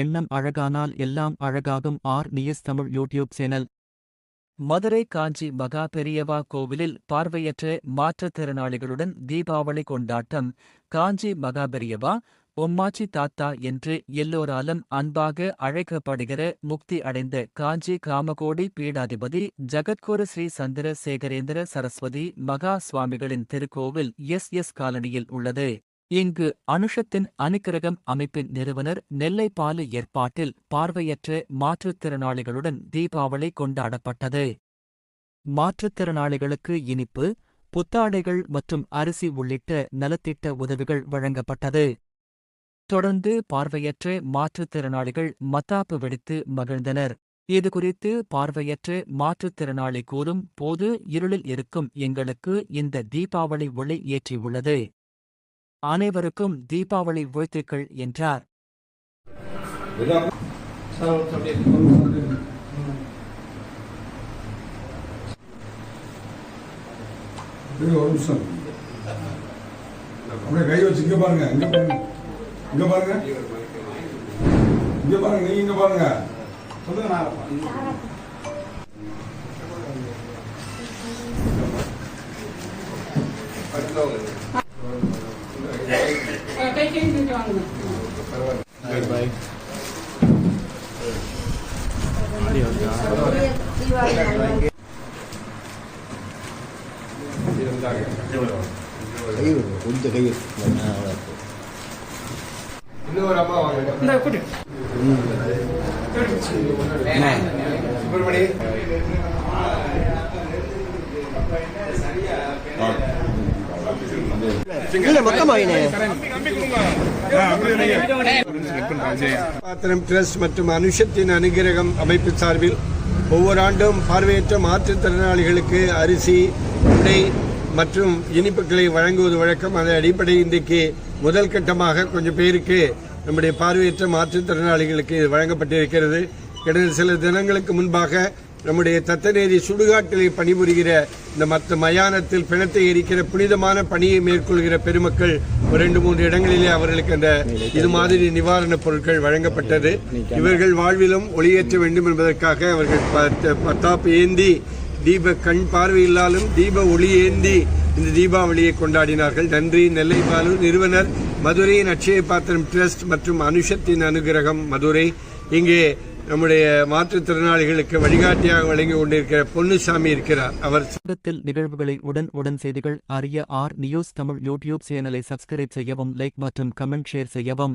எண்ணம் அழகானால் எல்லாம் அழகாகும் R news Tamil YouTube channel. Madurai Kanchi Maha Periyava கோவிலில் பார்வையற்ற மாற்றுத்திறனாளிகளுடன் தீபாவளி கொண்டாட்டம். காஞ்சி மகா பெரியவா உம்மாச்சி தாத்தா என்று எல்லோராலும் அன்பாக அழைக்கப்படுகிற முக்தி அடைந்த காஞ்சி காமகோடி பீடாதிபதி ஜகத்குரு ஸ்ரீ சந்திர சேகரேந்திர சரஸ்வதி மகா சுவாமிகளின் திருக்கோவில் எஸ் எஸ் காலனியில் உள்ளது. இங்கு அனுஷத்தின் அனுக்கிரகம் அமைப்பின் நிறுவனர் நெல்லைப்பாலு ஏற்பாட்டில் பார்வையற்ற மாற்றுத்திறனாளிகளுடன் தீபாவளி கொண்டாடப்பட்டது. மாற்றுத்திறனாளிகளுக்கு இனிப்பு புத்தாடைகள் மற்றும் அரிசி உள்ளிட்ட நலத்திட்ட உதவிகள் வழங்கப்பட்டது. தொடர்ந்து பார்வையற்ற மாற்றுத்திறனாளிகள் மத்தாப்பு வெடித்து மகிழ்ந்தனர். இதுகுறித்து பார்வையற்ற மாற்றுத்திறனாளி கூறும் போது இருளில் இருக்கும் எங்களுக்கு இந்த தீபாவளி ஒளி ஏற்றியுள்ளது. அனைவருக்கும் தீபாவளி வாழ்த்துக்கள் என்றார். அப்படியே கை வச்சு இங்க பாருங்க இங்க பாருங்க. இங்க பாருங்க. இங்க பாருங்க நீங்க இங்க பாருங்க. சொல்லுங்க நான் கை கழுவிட்டு வாங்க கொஞ்சம் கை இந்த சுப்பிரமணி இல்லை மொத்தமாயினே பாத்திரம் ட்ரஸ்ட் மற்றும் அனுஷத்தின் அனுகிரகம் அமைப்பு சார்பில் ஒவ்வொரு ஆண்டும் பார்வையற்ற மாற்றுத்திறனாளிகளுக்கு அரிசி உடை மற்றும் இனிப்புகளை வழங்குவது வழக்கம். அதன் அடிப்படை இன்றைக்கு முதல் கட்டமாக கொஞ்சம் பேருக்கு நம்முடைய பார்வையற்ற மாற்றுத்திறனாளிகளுக்கு இது வழங்கப்பட்டிருக்கிறது. கடந்த சில தினங்களுக்கு முன்பாக நம்முடைய தத்தநேரி சுடுகாட்டிலே பணிபுரிகிற இந்த மற்ற மயானத்தில் பிணத்தை எரிக்கிற புனிதமான பணியை மேற்கொள்கிற பெருமக்கள் ஒரு ரெண்டு மூன்று இடங்களிலே அவர்களுக்கு அந்த இது மாதிரி நிவாரணப் பொருட்கள் வழங்கப்பட்டது. இவர்கள் வாழ்விலும் ஒளியேற்ற வேண்டும் என்பதற்காக அவர்கள் பத்த- பத்தாப்பு ஏந்தி தீப கண் பார்வையில்லாலும் தீப ஒளி ஏந்தி இந்த தீபாவளியை கொண்டாடினார்கள். நன்றி நெல்லை பாலு நிறுவனர் மதுரையின் அட்சய பாத்திரம் ட்ரஸ்ட் மற்றும் அனுஷத்தின் அனுகிரகம் மதுரை. இங்கே நம்முடைய மாற்றுத்திறனாளிகளுக்கு வழிகாட்டியாக வழங்கி கொண்டிருக்கிற பொன்னுசாமி இருக்கிறார். அவர் சங்கத்தில் நிகழ்வுகளை உடன் உடன் செய்திகள் அறிய ஆர் நியூஸ் தமிழ் யூடியூப் சேனலை சப்ஸ்கிரைப் செய்யவும் லைக் மற்றும் கமெண்ட் ஷேர் செய்யவும்.